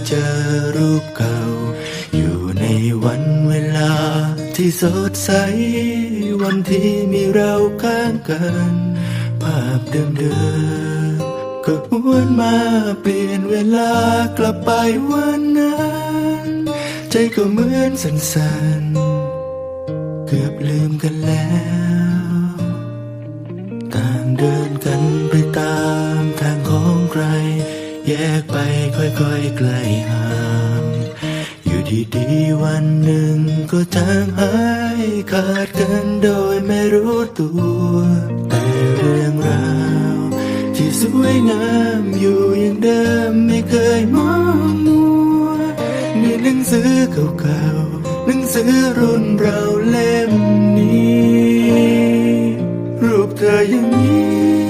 จะได้เจอรูปเก่า อยู่ในวันเวลาที่สดใส วันที่มีเราข้างกัน ภาพเดิมๆก็หวนมาเปลี่ยนเวลากลับไปวันนั้น ใจก็เหมือนสั่นๆ เกือบลืมกันแล้วต่างเดินกันไปตามทาง กไปค่อยๆไกลห่างอยู่ดีๆวันหนึ่งก็จางหายขาดกันโดยไม่รู้ตัว แต่เรื่องราวที่สวยงามอยู่อย่างเดิมไม่เคยมองมัวมีหนังสือเก่าๆหนังสือรุ่นเราเล่มนี้ รูปเธอยังยิ้มข้างเธ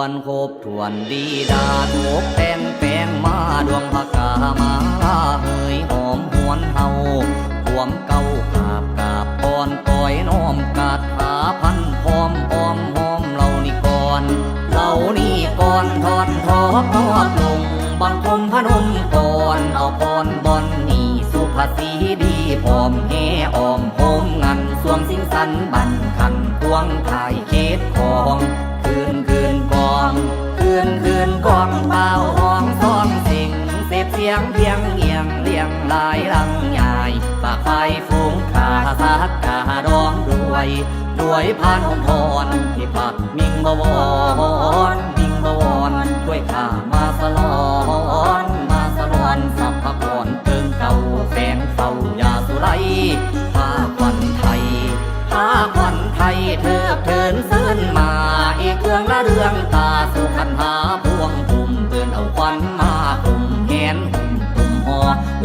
วนครบถวนดีดาถูกแต่งแปงมาดวงพกามาเฮยหอมหวนเฮาหวมเก่าขาบกาบกอนก้อยน้อมกาดขาพันพร้อมพร้อมหอมเหล่านี้ก่อนเหล่านี้ก่อนทอนทอบทอบลงบังคมพนมก่อนเอาพรบอนนี่สุภาษีดีพร้อมแห่ออมโฮมงันสวงสิงสันบัน ลายลังใหญ่ปากไฟฟูงขาสักกาดองด้วยด้วยพานองค์ทอนที่ปักมิงบวรมิงบวรด้วยข้ามาสลอนมาสลอนสัพพกรเติงเก่าแสงเฝ้ายาสุไรผ้าควันไทยผ้าควันไทยเธอเทินเซินมาอีกเครื่องละเรื่องตาสุขันหาพวง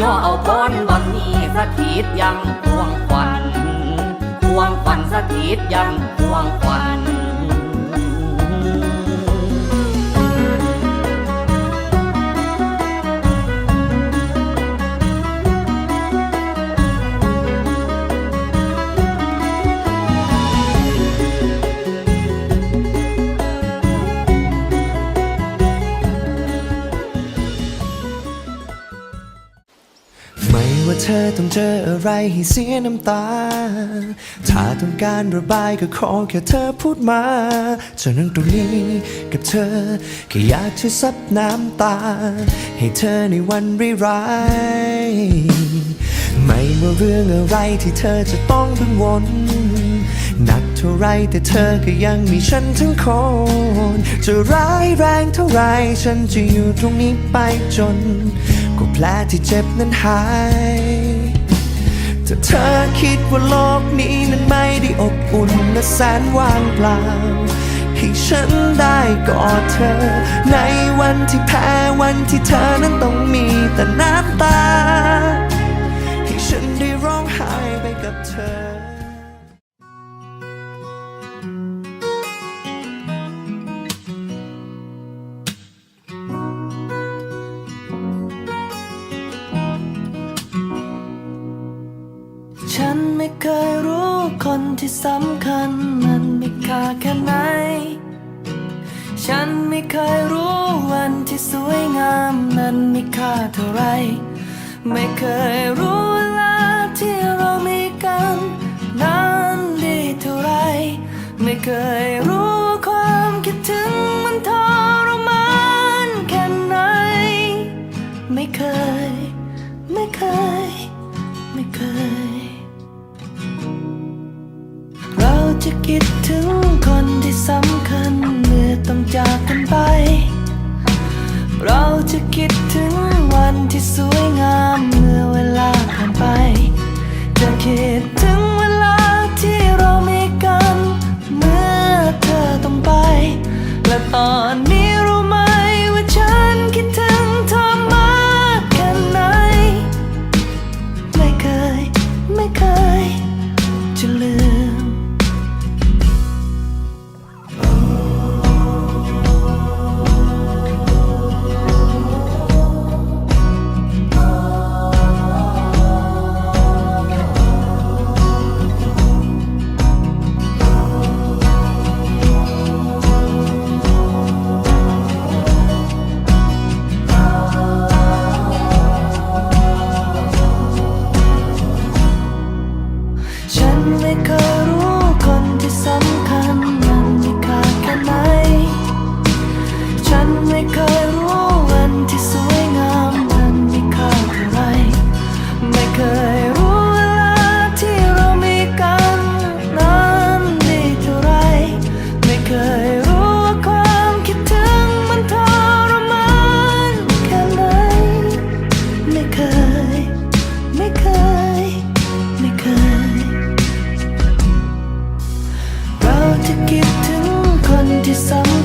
ย่อเอาพรวันนี้สถิตยังพวงควันพวงควันสถิตยังพวงควัน ธอต้องเจออะไรให้เสียน้ำตา ถ้าต้องการระบายก็ขอแค่เธอพูดมาจะนั่งตรงนี้กับเธอแค่อยากจะซับน้ำตา ให้เธอในวันร้ายไม่ว่าเรื่องอะไรที่เธอจะต้องกังวลหนักเท่าไรแต่เธอก็ยังมีฉันทั้งคน จะร้ายแรงเท่าไรฉันจะอยู่ตรงนี้ไปจน แผลที่เจ็บนั้นหายถ้าเธอคิดว่าโลกนี้นั้นไม่ได้อบอุ่นและแสนว่างเปล่า ให้ฉันได้กอดเธอ ในวันที่แพ้วันที่เธอนั้นต้องมีแต่น้ำตา ฉันไม่เคยรู้วันที่สวยงามนั้นมีค่าเท่าไร ไม่เคยรู้เวลาที่เรามีกันนั้นดีเท่าไร ไม่เคยรู้ความคิดถึงมันทรมานแค่ไหน ไม่เคย ไม่เคย ไม่เคย เราจะคิดถึงคนที่สำ จะคิดถึงคนที่สำ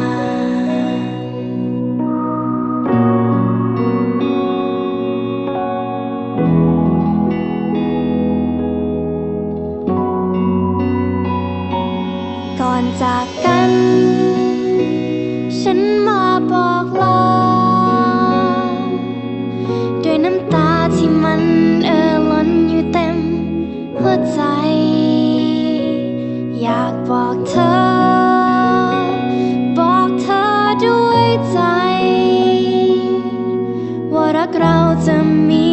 บอกเธอ บอกเธอด้วยใจ ว่ารักเราจะมี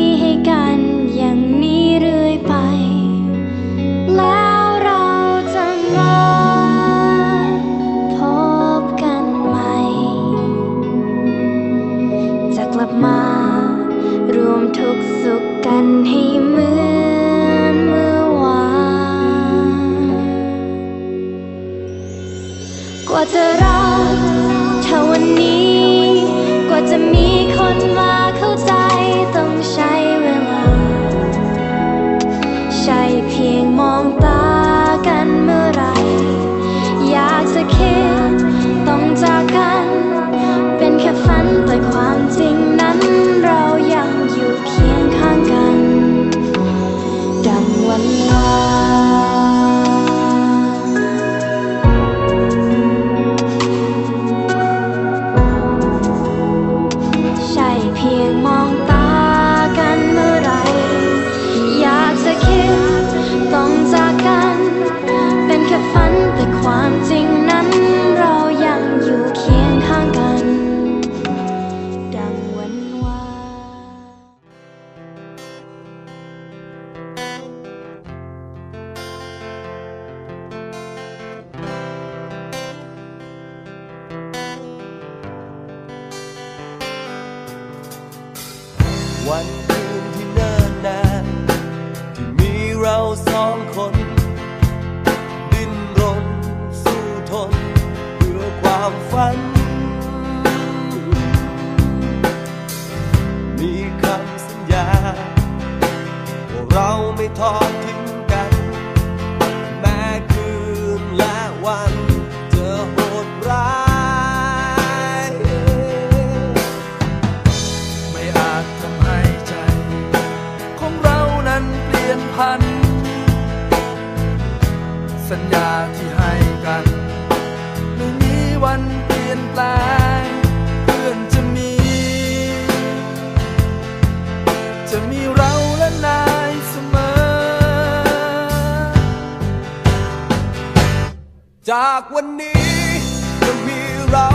กว่าจะรัก วันคืนที่เนิ่นนานที่มีเราสองคน ดิ้นรนสู้ทนเพื่อความฝัน จากวันนี้จะมีเรา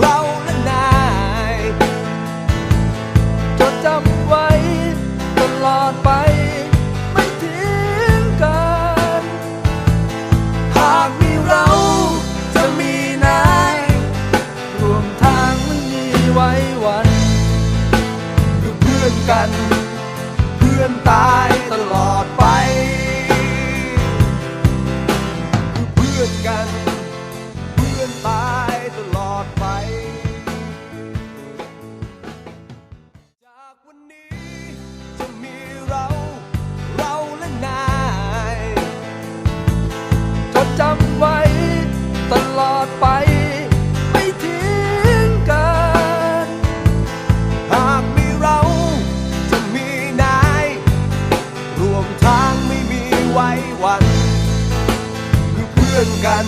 เราและนายจดจำไว้ตลอดไป วันคือเพื่อนกัน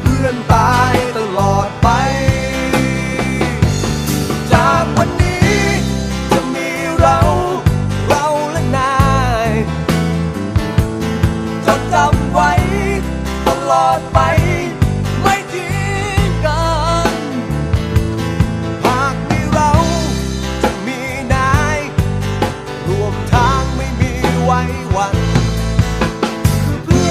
เพื่อนตายตลอดไป จากวันนี้จะมีเรา เราและนายจดจำไว้ตลอดไปไม่ทิ้งกันหากมีเราจะมีนายรว